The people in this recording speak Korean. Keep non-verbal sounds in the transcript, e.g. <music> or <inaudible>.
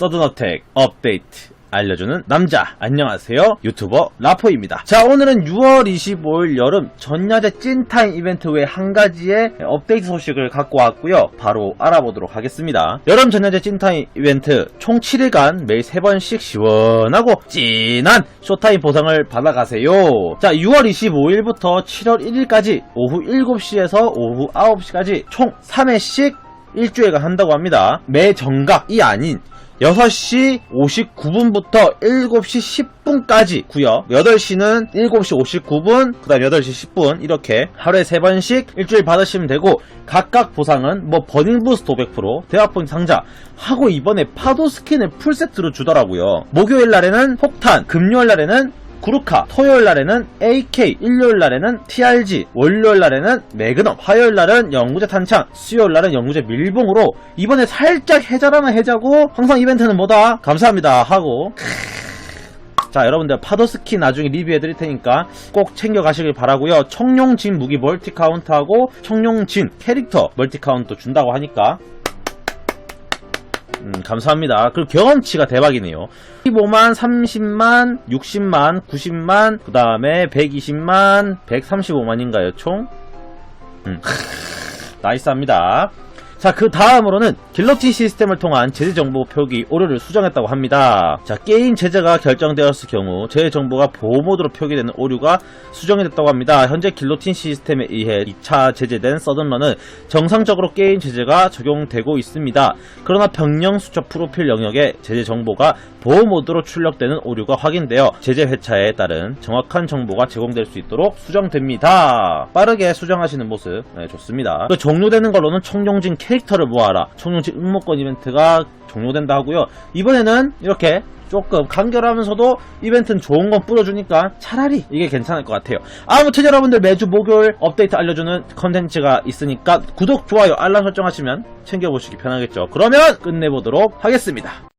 서든어택 업데이트 알려주는 남자. 안녕하세요. 유튜버 라포입니다. 자 오늘은 6월 25일 여름 전야제 찐타임 이벤트 외 한 가지의 업데이트 소식을 갖고 왔고요. 바로 알아보도록 하겠습니다. 여름 전야제 찐타임 이벤트 총 7일간 매일 3번씩 시원하고 찐한 쇼타임 보상을 받아가세요. 자 6월 25일부터 7월 1일까지 오후 7시에서 오후 9시까지 총 3회씩 일주일간 한다고 합니다. 매 정각이 아닌 6시 59분부터 7시 10분까지 구요. 8시는 7시 59분, 그 다음 8시 10분, 이렇게 하루에 3번씩 일주일 받으시면 되고, 각각 보상은 뭐 버닝 부스트 500%, 대화폰 상자, 하고 이번에 파도 스킨을 풀세트로 주더라고요. 목요일 날에는 폭탄, 금요일 날에는 구루카, 토요일 날에는 AK, 일요일 날에는 TRG, 월요일 날에는 매그넘, 화요일 날은 영구제 탄창, 수요일 날은 영구제 밀봉으로 이번에 살짝 해자라면 해자고 항상 이벤트는 뭐다? 감사합니다 하고. 자 여러분들 파도 스킨 나중에 리뷰해드릴 테니까 꼭 챙겨가시길 바라고요. 청룡진 무기 멀티 카운트하고 청룡진 캐릭터 멀티 카운트 준다고 하니까 음, 감사합니다. 그리고 경험치가 대박이네요. 15만, 30만, 60만, 90만, 그 다음에 120만, 135만인가요, 총? 음, <laughs> 나이스합니다. 자, 그 다음으로는 길로틴 시스템을 통한 제재 정보 표기 오류를 수정했다고 합니다. 자, 게임 제재가 결정되었을 경우 제재 정보가 보호 모드로 표기되는 오류가 수정이 됐다고 합니다. 현재 길로틴 시스템에 의해 2차 제재된 서든런은 정상적으로 게임 제재가 적용되고 있습니다. 그러나 병령 수첩 프로필 영역에 제재 정보가 보호 모드로 출력되는 오류가 확인되어 제재 회차에 따른 정확한 정보가 제공될 수 있도록 수정됩니다. 빠르게 수정하시는 모습 네, 좋습니다. 그 종료되는 걸로는 청룡진 캐 캐릭터를 모아라. 청룡치 응모권 이벤트가 종료된다 하고요. 이번에는 이렇게 조금 간결하면서도 이벤트는 좋은 건 뿌려주니까 차라리 이게 괜찮을 것 같아요. 아무튼 여러분들 매주 목요일 업데이트 알려주는 컨텐츠가 있으니까 구독, 좋아요, 알람 설정하시면 챙겨보시기 편하겠죠. 그러면 끝내보도록 하겠습니다.